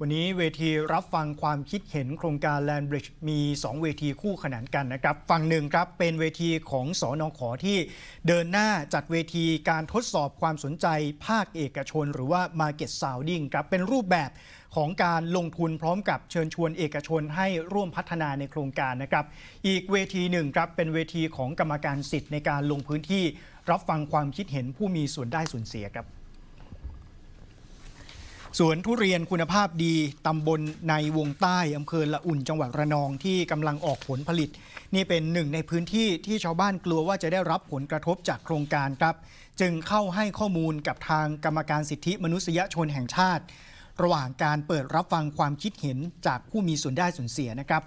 วันนี้เวทีรับฟังความคิดเห็นโครงการ Land Bridge มี 2 เวทีคู่ขนานกันนะครับ ฝั่งหนึ่งครับเป็นเวทีของสอนอขอที่เดินหน้าจัดเวทีการทดสอบความสนใจภาคเอกชน หรือว่า Market Sounding ครับเป็นรูปแบบของการลงทุนพร้อมกับเชิญชวนเอกชนให้ร่วมพัฒนาในโครงการนะครับ อีกเวทีหนึ่งครับเป็นเวทีของกรรมการสิทธิ์ในการลงพื้นที่รับฟังความคิดเห็นผู้มีส่วนได้ส่วนเสียครับ สวนทุเรียนคุณภาพดีตำบลในวงใต้อำเภอละอุ่นจังหวัดระนองที่กำลังออกผลผลิต นี่เป็นหนึ่งในพื้นที่ที่ชาวบ้านกลัวว่าจะได้รับผลกระทบจากโครงการครับ จึงเข้าให้ข้อมูลกับทางกรรมการสิทธิมนุษยชนแห่งชาติ ระหว่างการเปิดรับฟังความคิดเห็นจากผู้มีส่วนได้ส่วนเสียนะครับ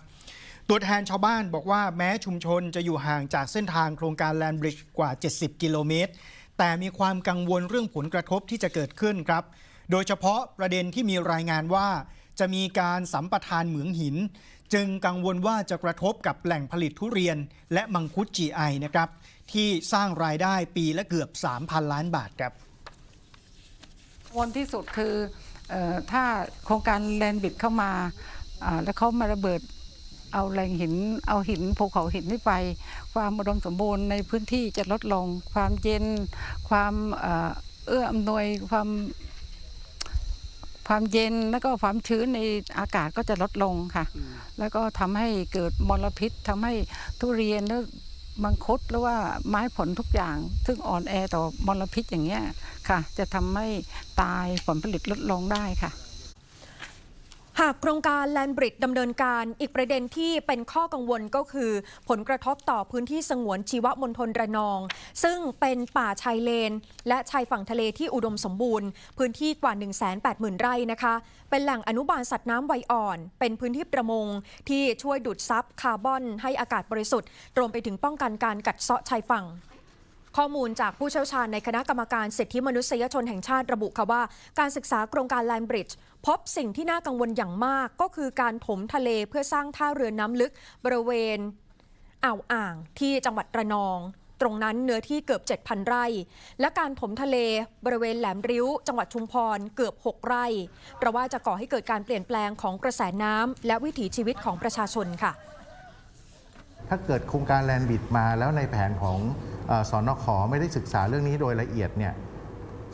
ตัวแทนชาวบ้านบอกว่าแม้ชุมชนจะอยู่ห่างจากเส้นทางโครงการแลนบริดจ์กว่า 70 กิโลเมตร แต่มีความกังวลเรื่องผลกระทบที่จะเกิดขึ้นครับ โดยเฉพาะประเด็นที่มีรายงานว่า จะมีการสัมปทานเหมืองหิน จึงกังวลว่าจะกระทบกับแหล่งผลิตทุเรียน และมังคุด GI นะครับที่สร้างรายได้ปีละเกือบ 3,000 ล้านบาทครับกังวลที่สุดคือออถ้าโครงการแลนบิดเข้ามาแล้วเขามาระเบิดเอาแรงหินเอาหินภูเขาหินนี่ไป ความอุดมสมบูรณ์ในพื้นที่จะลดลง ความเย็น ความเอื้ออำนวยความ ความเย็นแล้วก็ความชื้นในอากาศก็จะลดลงค่ะ แล้วก็ทำให้เกิดมลพิษทำให้ทุเรียนหรือมังคุดหรือว่าไม้ผลทุกอย่าง ซึ่งอ่อนแอต่อมลพิษอย่างเงี้ยค่ะ จะทำให้ตายผลผลิตลดลงได้ค่ะ หากโครงการแลนบริดดำเนินการอีกประเด็นที่เป็นข้อกังวลก็คือ ผลกระทบต่อพื้นที่สงวนชีวมณฑลระนอง ซึ่งเป็นป่าชายเลน และชายฝั่งทะเลที่อุดมสมบูรณ์ พื้นที่กว่า 180,000 ไร่นะคะ เป็นแหล่งอนุบาลสัตว์น้ำไวอ่อน เป็นพื้นที่ประมง ที่ช่วยดูดซับคาร์บอนให้อากาศบริสุทธิ์รวมไปถึงป้องกันการกัดเซาะชายฝั่ง ข้อมูลจากผู้เชี่ยวชาญในคณะกรรมการสิทธิมนุษยชนแห่งชาติระบุค่ะว่า การศึกษาโครงการแลนบริดจ์พบสิ่งที่น่ากังวลอย่างมาก ก็คือการถมทะเลเพื่อสร้างท่าเรือน้ำลึก บริเวณอ่าวอ่างที่จังหวัดระนอง ตรงนั้นเนื้อที่เกือบ 7,000 ไร่ และการถมทะเลบริเวณแหลมริ้ว จังหวัดชุมพรเกือบ 6 ไร่ เพราะว่าจะก่อให้เกิดการเปลี่ยนแปลงของกระแสน้ำและวิถีชีวิตของประชาชนค่ะ ถ้าเกิดโครงการแลนบิดมาแล้วในแผนของ เออสอนขอไม่ได้ศึกษาเรื่องนี้โดยละเอียดเนี่ย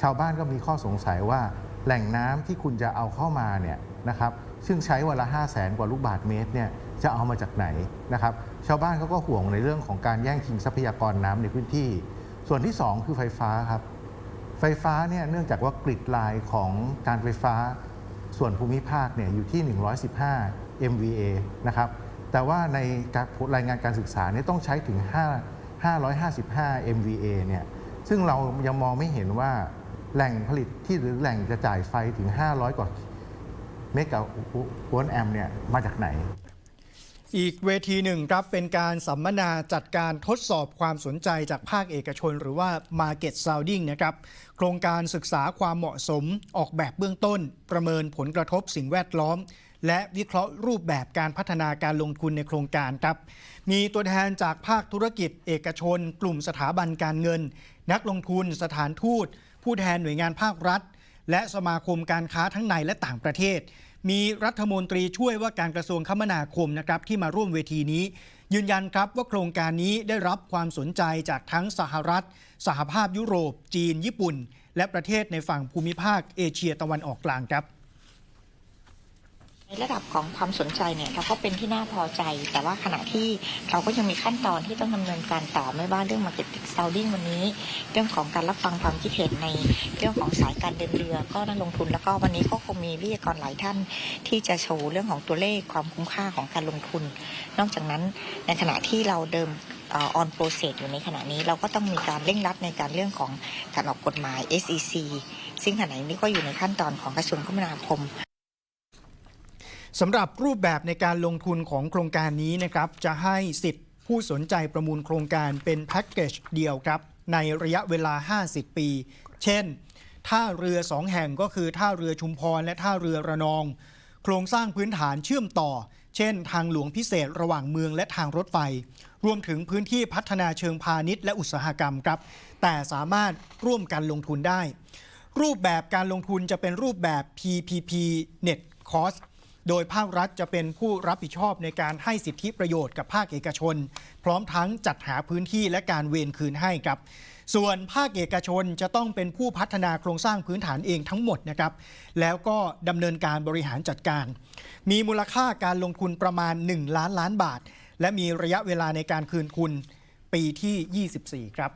ชาวบ้านก็มีข้อสงสัยว่าแหล่งน้ำที่คุณจะเอาเข้ามาเนี่ยนะครับซึ่งใช้วันละ5 0 0แสนกว่าลูกบาทเมตรเนี่ยจะเอามาจากไหนนะครับชาวบ้านเขาก็ห่วงในเรื่องของการแย่งชิงทรัพยากรน้ำในพื้นที่ ส่วนที่ 2 คือไฟฟ้าครับไฟฟ้าเนี่ยเนื่องจากว่ากริดลน์ของการไฟฟ้าส่วนภูมิภาคเนี่ยอยู่ที่ 115 MVA นะครับแต่ว่าในการรายงานการศึกษาเนี่ยต้องใช้ถึง 5 555 MVA เนี่ยซึ่งเรายังมองไม่เห็นว่าแหล่งผลิตที่หรือแหล่งจะจ่ายไฟถึง 500 กว่าเมกะวัตต์แอมเนี่ยมาจากไหน อีกเวทีหนึ่งครับเป็นการสัมมนาจัดการทดสอบความสนใจจากภาคเอกชน หรือว่า Market Sounding นะครับโครงการศึกษาความเหมาะสมออกแบบเบื้องต้น ประเมินผลกระทบสิ่งแวดล้อม และวิเคราะห์รูปแบบการพัฒนาการลงทุนในโครงการครับ มีตัวแทนจากภาคธุรกิจ เอกชน กลุ่มสถาบันการเงิน นักลงทุน สถานทูต ผู้แทนหน่วยงานภาครัฐ และสมาคมการค้าทั้งในและต่างประเทศ มีรัฐมนตรีช่วยว่าการกระทรวงคมนาคมนะครับที่มาร่วมเวทีนี้ ยืนยันครับว่าโครงการนี้ได้รับความสนใจจากทั้งสหรัฐ สหภาพยุโรป จีน ญี่ปุ่น และประเทศในฝั่งภูมิภาคเอเชียตะวันออกกลางครับ ในระดับของความสนใจเนี่ยเราก็เป็นที่น่าพอใจ แต่ว่าขณะที่เราก็ยังมีขั้นตอนที่ต้องดำเนินการต่อไม่ว่าเรื่อง Market Sounding วันนี้ เรื่องของการรับฟังความคิดเห็นในเรื่องของสายการเดินเรือ ก็นักลงทุนแล้วก็วันนี้ก็คงมีวิทยากรหลายท่าน ที่จะโชว์เรื่องของตัวเลขความคุ้มค่าของการลงทุน นอกจากนั้นในขณะที่เราเดิมออนโปรเซสอยู่ในขณะนี้เราก็ต้องมีการเร่งรัดในการเรื่องของการออกกฎหมาย SEC ซึ่งขณะนี้ก็อยู่ในขั้นตอนของกระทรวงคมนาคม สำหรับรูปแบบในการลงทุนของโครงการนี้นะครับจะให้สิทธิ์ผู้สนใจประมูลโครงการเป็นแพ็กเกจเดียวครับ ในระยะเวลา 50 ปี เช่น ท่าเรือ2แห่งก็คือท่าเรือชุมพรและท่าเรือระนอง โครงสร้างพื้นฐานเชื่อมต่อ เช่น ทางหลวงพิเศษระหว่างเมืองและทางรถไฟ รวมถึงพื้นที่พัฒนาเชิงพาณิชย์และอุตสาหกรรมครับ แต่สามารถร่วมกันลงทุนได้ รูปแบบการลงทุนจะเป็นรูปแบบ PPP Net คอส โดยภาครัฐจะเป็นผู้รับผิดชอบในการให้สิทธิประโยชน์กับภาคเอกชน พร้อมทั้งจัดหาพื้นที่และการเวรคืนให้ครับ ส่วนภาคเอกชนจะต้องเป็นผู้พัฒนาโครงสร้างพื้นฐานเองทั้งหมดนะครับ แล้วก็ดำเนินการบริหารจัดการ มีมูลค่าการลงทุนประมาณ 1 ล้านล้านบาท และมีระยะเวลาในการคืนทุนปีที่ 24 ครับ